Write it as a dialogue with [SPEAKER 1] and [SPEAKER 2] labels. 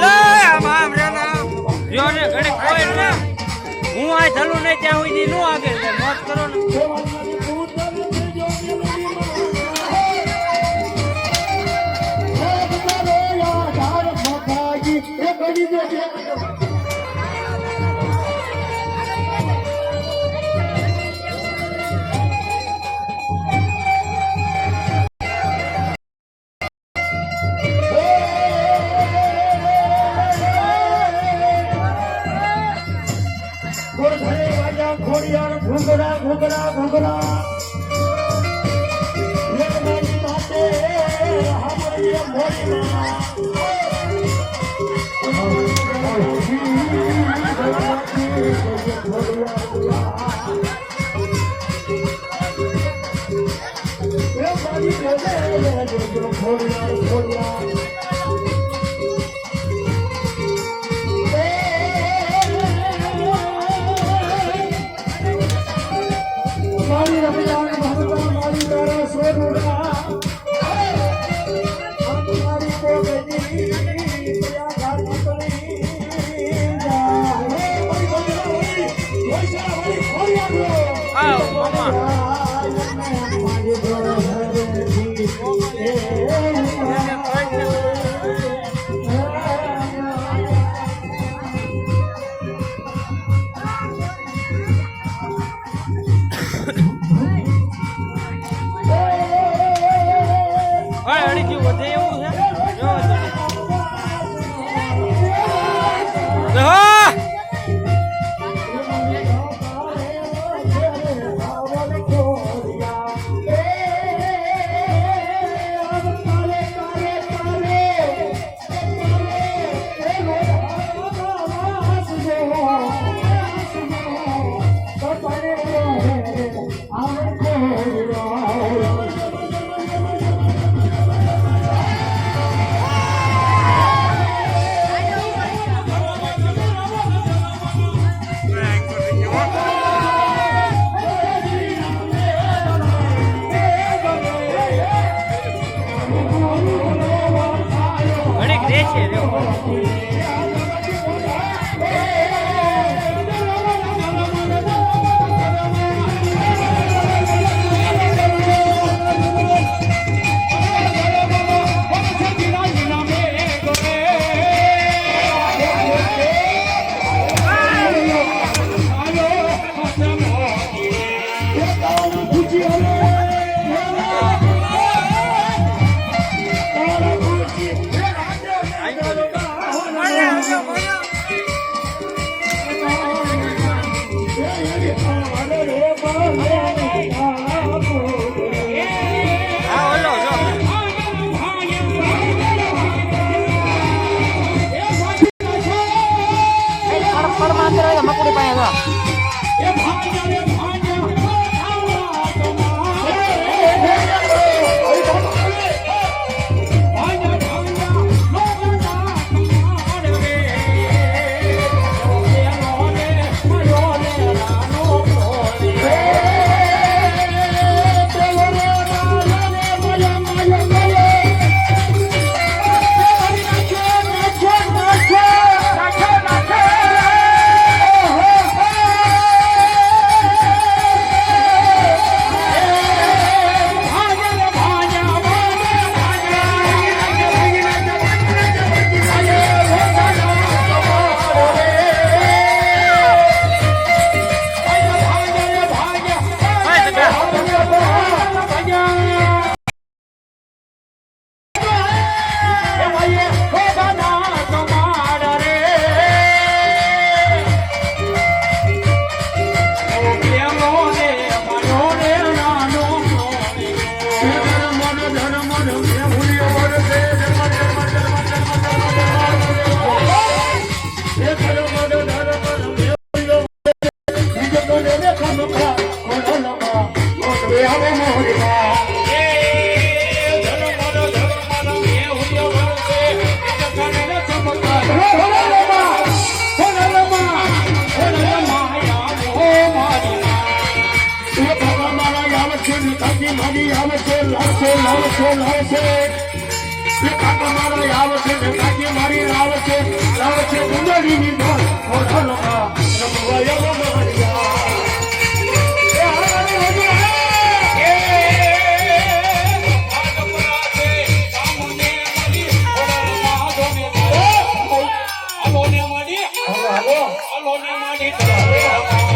[SPEAKER 1] લે, આમ આમ રે ને આમ. જો કોઈ ને હું આ ચાલુ નહીં ત્યાં સુધી નો આગળ મોત કરો ને.
[SPEAKER 2] ঘোড়িয়ার ঘুগরা ঘুগরা ঘুগরা। ખોડિયાર ખોડિયાર હા
[SPEAKER 1] ગયું વધે Thank you. ત્રણ માત્ર મકડી પાસે
[SPEAKER 2] મારી આવશે લાવશે લાવશે લાવશે એ કાકા મારા આવશે ને કાકી મારી આવશે લાવશે ગુંદડીની ઢોલ ઓઢાલોમાં એ હારાની વધી હે હાલો હાલો